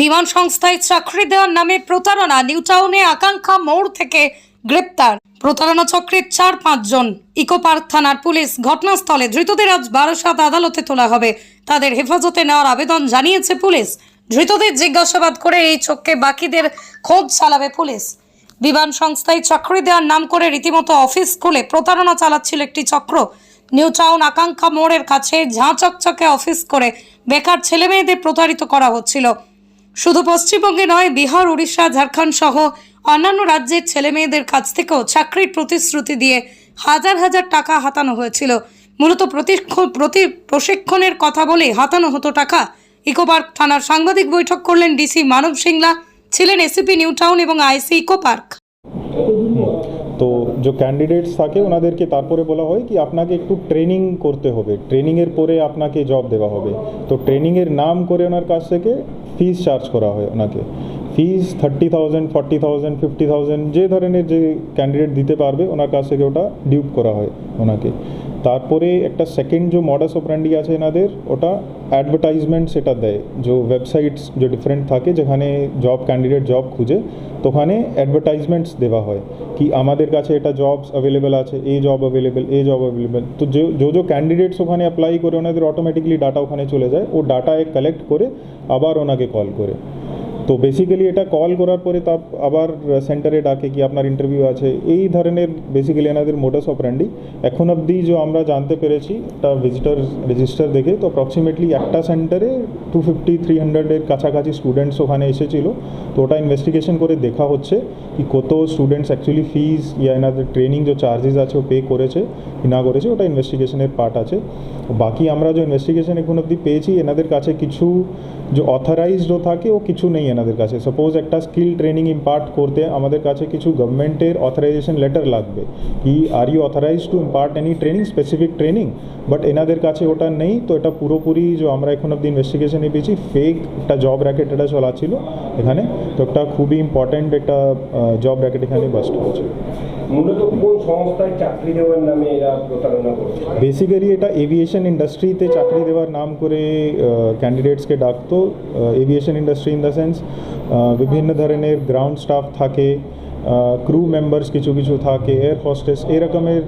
বিমান সংস্থায় চাকরি দেওয়ার নামে প্রতারণা। নিউ টাউনে আকাঙ্ক্ষা মোড় থেকে গ্রেপ্তার। প্রতারণা চক্রের চার পাঁচজন ইকো পার্ক থানার পুলিশ ঘটনাস্থলে ধৃতদের আজ বারাসাত আদালতে তোলা হবে। তাদের হেফাজতে নেওয়ার আবেদন জানিয়েছে পুলিশ। ধৃতদের জিজ্ঞাসাবাদ করে এই চোখকে বাকিদের খোঁজ চালাবে পুলিশ। বিমান সংস্থায় চাকরি দেওয়ার নাম করে রীতিমতো অফিস খুলে প্রতারণা চালাচ্ছিল একটি চক্র। নিউ টাউন আকাঙ্ক্ষা মোড়ের কাছে ঝাঁ চকচকে অফিস করে বেকার ছেলেমেয়েদের প্রতারিত করা হচ্ছিল। শুধু পশ্চিমবঙ্গে নয়, বিহার, উড়িষ্যা, ঝাড়খণ্ড সহ অন্যান্য রাজ্যের ছেলে মেয়েদের কাছ থেকেও চাকরির প্রতিশ্রুতি দিয়ে হাজার হাজার টাকা হাতানো হয়েছিল। মূলত প্রতি প্রশিক্ষণের কথা বলে হাতানো হতো টাকা। ইকোপার্ক থানার সাংবাদিক বৈঠক করলেন ডিসি মানব সিংলা, ছিলেন এসিপি নিউ টাউন এবং আইসি ইকো পার্ক তো যে ক্যান্ডিডেটস থাকে ওনাদেরকে তারপরে বলা হয় কি, আপনাকে একটু ট্রেনিং করতে হবে। ট্রেনিংয়ের পরে আপনাকে জব দেওয়া হবে। তো ট্রেনিংয়ের নাম করে ওনার কাছ থেকে ফিস চার্জ করা হয় ওনাকে। Fees thirty thousand forty thousand fifty thousand যে ধরনের যে ক্যান্ডিডেট দিতে পারবে, ওনার কাছ থেকে ওটা ডিউপ করা হয় ওনাকে। তারপরে একটা সেকেন্ড যে মডাস অপারেন্ডি আছে এনাদের, ওটা অ্যাডভার্টাইজমেন্ট সেটা দেয়। যে ওয়েবসাইটস যে ডিফারেন্ট থাকে, যেখানে জব ক্যান্ডিডেট জব খুঁজে তো ওখানে অ্যাডভার্টাইজমেন্টস দেওয়া হয়। কি আমাদের কাছে এটা জবস অ্যাভেলেবেল আছে এই জব অ্যাভেলেবেল এই জব অ্যাভেলেবেল তো যে যে যে ক্যান্ডিডেটস ওখানে অ্যাপ্লাই করে ওনাদের অটোমেটিকলি ডাটা ওখানে চলে যায়। ও ডাটা কালেক্ট করে আবার ওনাকে কল করে। তো বেসিক্যালি এটা কল করার পরে তা আবার সেন্টারে ডাকে কি আপনার ইন্টারভিউ আছে। এই ধরনের বেসিক্যালি এনাদের মোটাস অপারেন্ডি এখন অবধি যে আমরা জানতে পেরেছি, একটা ভিজিটার রেজিস্টার দেখে, তো অ্যাপ্রক্সিমেটলি একটা সেন্টারে টু ফিফটি থ্রি হান্ড্রেডের কাছাকাছি স্টুডেন্টস ওখানে এসেছিল। তো ওটা ইনভেস্টিগেশন করে দেখা হচ্ছে কি কত স্টুডেন্টস অ্যাকচুয়ালি ফিজ ইয়া এনাদের ট্রেনিং যে চার্জেস আছে, ও পে করেছে কি না করেছে, ওটা ইনভেস্টিগেশনের পার্ট আছে। বাকি আমরা যে ইনভেস্টিগেশন এখন অবধি পেয়েছি, এনাদের কাছে কিছু যে অথরাইজডও থাকে, ও কিছু নেই এনাদের কাছে। সাপোজ একটা স্কিল ট্রেনিং ইম্পার্ট করতে আমাদের কাছে কিছু গভর্নমেন্টের অথরাইজেশন লেটার লাগবে কি are you authorise to impart any training specific training but এনাদের কাছে ওটা নেই তো এটা পুরোপুরি যে আমরা এখন অব্দি ইনভেস্টিগেশনে পেয়েছি ফেক একটা জব র্যাকেট এটা চলাছিল এখানে। তো একটা খুবই ইম্পর্ট্যান্ট একটা জব র্যাকেট এখানে বাস্ট হয়েছে। মূলত কোন সংস্থায় চাকরি দেওয়ার নামে এরা প্রতারণা করছে? বেসিক্যালি এটা এভিয়েশন ইন্ডাস্ট্রিতে চাকরি দেওয়ার নাম করে ক্যান্ডিডেটসকে ডাকতো aviation industry in the sense বিভিন্ন ধরনের গ্রাউন্ড স্টাফ থাকে ক্রু মেম্বার্স কিছু কিছু থাকে এয়ার হোস্টেস এরকমের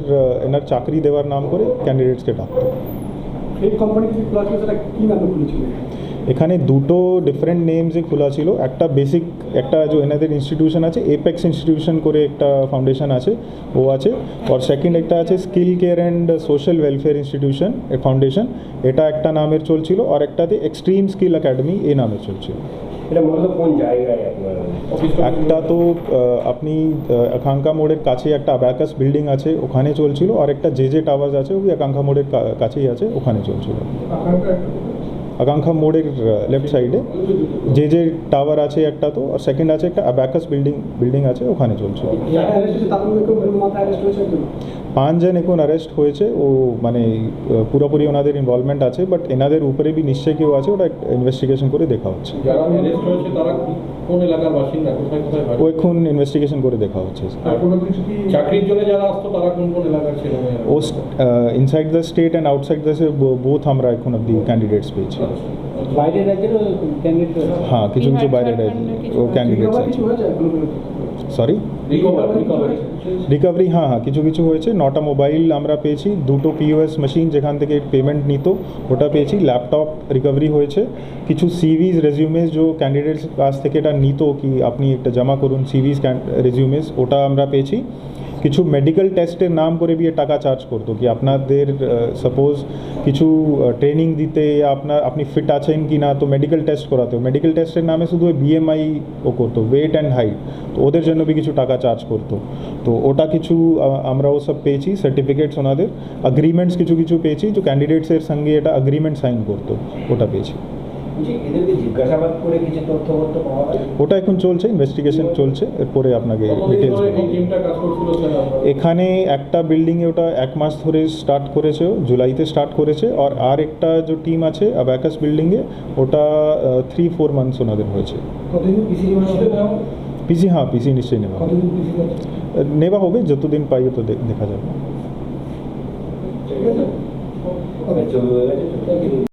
এনার চাকরি দেওয়ার নাম করে ক্যান্ডিডেটসকে ডাকতো। এখানে দুটো ডিফারেন্ট নেমসে খোলা ছিল একটা বেসিক একটা যে এনাদের ইনস্টিটিউশন আছে এপেক্স ইনস্টিটিউশন করে একটা ফাউন্ডেশন আছে ও আছে আর সেকেন্ড একটা আছে skill care and social welfare institution foundation এটা একটা নামের চলছিল আর একটাতে এক্সট্রিম স্কিল একাডেমি এই নামে চলছিল। এটা মূলত কোন জায়গায় আপনার একটা তো আপনি আকাঙ্ক্ষা মোড়ের কাছে একটা অ্যাবাকাস বিল্ডিং আছে ওখানে চলছিল আর একটা যে যে টাওয়ার্স আছে ওই আকাঙ্ক্ষা মোড়ের কাছেই আছে ওখানে চলছিল। আকাঙ্ক্ষা মোড়ের লেফট সাইডে যে যে টাওয়ার আছে একটা তো আর সেকেন্ড আছে একটা অ্যাবাকাস বিল্ডিং বিল্ডিং আছে ওখানে চলছে। পাঁচজন এখন অ্যারেস্ট হয়েছে ও মানে পুরোপুরি ওনাদের ইনভলভমেন্ট আছে বাট এনাদের উপরে বি নিশ্চয়ই কেউ আছে ওটা ইনভেস্টিগেশন করে দেখা হচ্ছে। ও এখন ইনভেস্টিগেশন করে দেখা হচ্ছে। ও inside the state and outside the both আমরা এখন অব্দি ক্যান্ডিডেটস পেয়েছি। বাইরের রাজ্যের ক্যান্ডিডেট হ্যাঁ কিছু কিছু বাইরে ও ক্যান্ডিডেট আছে। সরি রিকভার হ্যাঁ হ্যাঁ কিছু কিছু হয়েছে। নটা মোবাইল আমরা পেয়েছি দুটো পিওএস মেশিন যেখান থেকে পেমেন্ট নিত ওটা পেয়েছি। ল্যাপটপ রিকভারি হয়েছে। কিছু সিভিজ রেজিউমেস যে ক্যান্ডিডেটস কাছ থেকে এটা নিত কি আপনি একটা জমা করুন সিভিজ রেজিউমেস ওটা আমরা পেয়েছি। কিছু মেডিকেল টেস্টের নাম করে দিয়ে টাকা চার্জ করতো কি আপনাদের সাপোজ কিছু ট্রেনিং দিতে আপনার আপনি ফিট আছেন কি না তো মেডিকেল টেস্ট করাতে মেডিকেল টেস্টের নামে শুধু বিএমআই ও করতো ওয়েট অ্যান্ড হাইট তো ওদের জন্য বি কিছু টাকা চার্জ করতো। তো ওটা কিছু আমরা ও সব পেয়েছি সার্টিফিকেটস ওনাদের এগ্রিমেন্টস কিছু কিছু পেয়েছি তো ক্যান্ডিডেটসের সঙ্গে এটা এগ্রিমেন্ট সাইন করতো ওটা পেয়েছি। যে এদেরকে জিজ্ঞাসাবাদ করে কিছু তথ্যপত্র পাওয়া যায়? ওটা এখন চলছে ইনভেস্টিগেশন চলছে এরপরে আপনাকে কতদিন ডিটেলস টিমটা কাজ করছিল স্যার এখানে একটা বিল্ডিংয়ে ওটা এক মাস ধরে স্টার্ট করেছে জুলাইতে স্টার্ট করেছে আর আর একটা যে টিম আছে অ্যাবাকাস বিল্ডিংয়ে ওটা থ্রি ফোর মান্থস ওনাদের হয়েছে। পিসি হ্যাঁ পিসি নিশ্চয়ই নেওয়া হবে। নেওয়া হবে যতদিন পাই তো দে- দেখা যাবে।